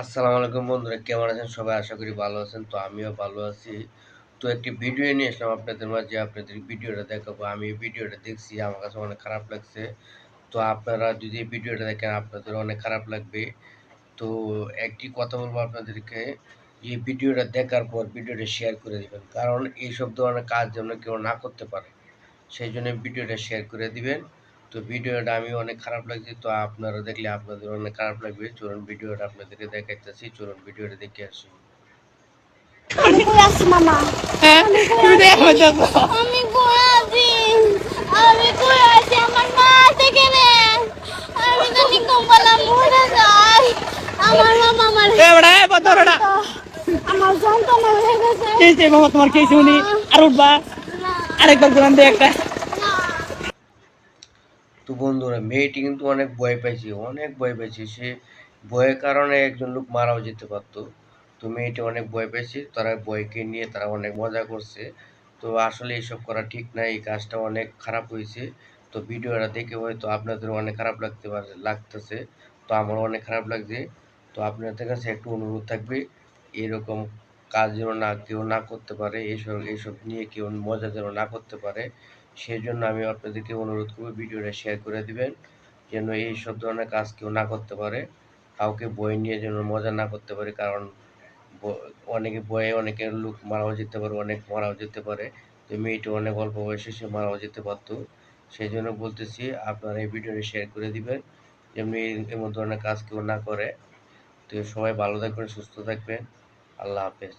আসসালামু আলাইকুম বন্ধুরা, কেমন আছেন? সবাই আশা করি ভালো আছেন, তো আমিও ভালো আছি। তো একটি ভিডিও নিয়ে আসলাম আপনাদের মাঝে, আপনাদের ভিডিওটা দেখাবো। আমি এই ভিডিওটা দেখছি, আমার কাছে অনেক খারাপ লাগছে। তো আপনারা যদি এই ভিডিওটা দেখেন, আপনাদের অনেক খারাপ লাগবে। তো একটি কথা বলব আপনাদেরকে, এই ভিডিওটা দেখার পর ভিডিওটা শেয়ার করে দিবেন। কারণ এইসব ধরনের কাজ যেন কেউ না করতে পারে, সেই জন্য ভিডিওটা শেয়ার করে দিবেন। তো ভিডিওটা আমি অনেক খারাপ লাগছে তো আপনারা দেখলে আপনাদের অনেক খারাপ লাগবে। চলুন ভিডিওটা আপনাদেরকে দেখাইতেছি চলুন ভিডিওটা দেখে আসি। আমি আছি মামা? হ্যাঁ আমি কই আমি কই আমার মা থেকে রে আমি জানি কম্পালা মরে যাই। আমার মামা আমার এ বড়া এ বদরড়া আমার যন্ত্রণা হয়ে গেছে। কে সে মামা তোমার কে শুনি? আর উঠবা। আরেকবার গুলান দে একটা। না তো বন্ধুরা, মেয়েটি কিন্তু অনেক ভয় পাইছে, অনেক ভয় পাইছে। সে ভয়ের কারণে একজন লোক মারাও যেতে পারতো। তো মেয়েটি অনেক ভয় পেয়েছে তারা ভয়কে নিয়ে তারা অনেক মজা করছে। তো আসলে এসব করা ঠিক না, এই কাজটা অনেক খারাপ হয়েছে। তো ভিডিওটা দেখে হয়তো আপনাদের অনেক খারাপ লাগতে পারে, লাগতেছে। তো আমার অনেক খারাপ লাগছে। তো আপনাদের কাছে একটু অনুরোধ থাকবে, এরকম কাজ যেন না কেউ না করতে পারে এইসব এইসব নিয়ে কেউ মজা যেন না করতে পারে সেই জন্য আমি আপনাদেরকে অনুরোধ করব ভিডিওটা শেয়ার করে দিবেন, যেন এই সব ধরনের কাজ কেউ না করতে পারে, কাউকে বই নিয়ে যেন মজা না করতে পারে, কারণ অনেকে বয়ে অনেকের লোক মারাও যেতে পারে, অনেক মারাও যেতে পারে, তো মেয়েটি অনেক অল্প বয়সে সে মারাও যেতে পারতো সেই জন্য বলতেছি আপনারা এই ভিডিওটা শেয়ার করে দিবেন, যেমনি এমন ধরনের কাজ কেউ না করে, তো সবাই ভালো থাকবেন, সুস্থ থাকবেন। আল্লাহ হাফেজ।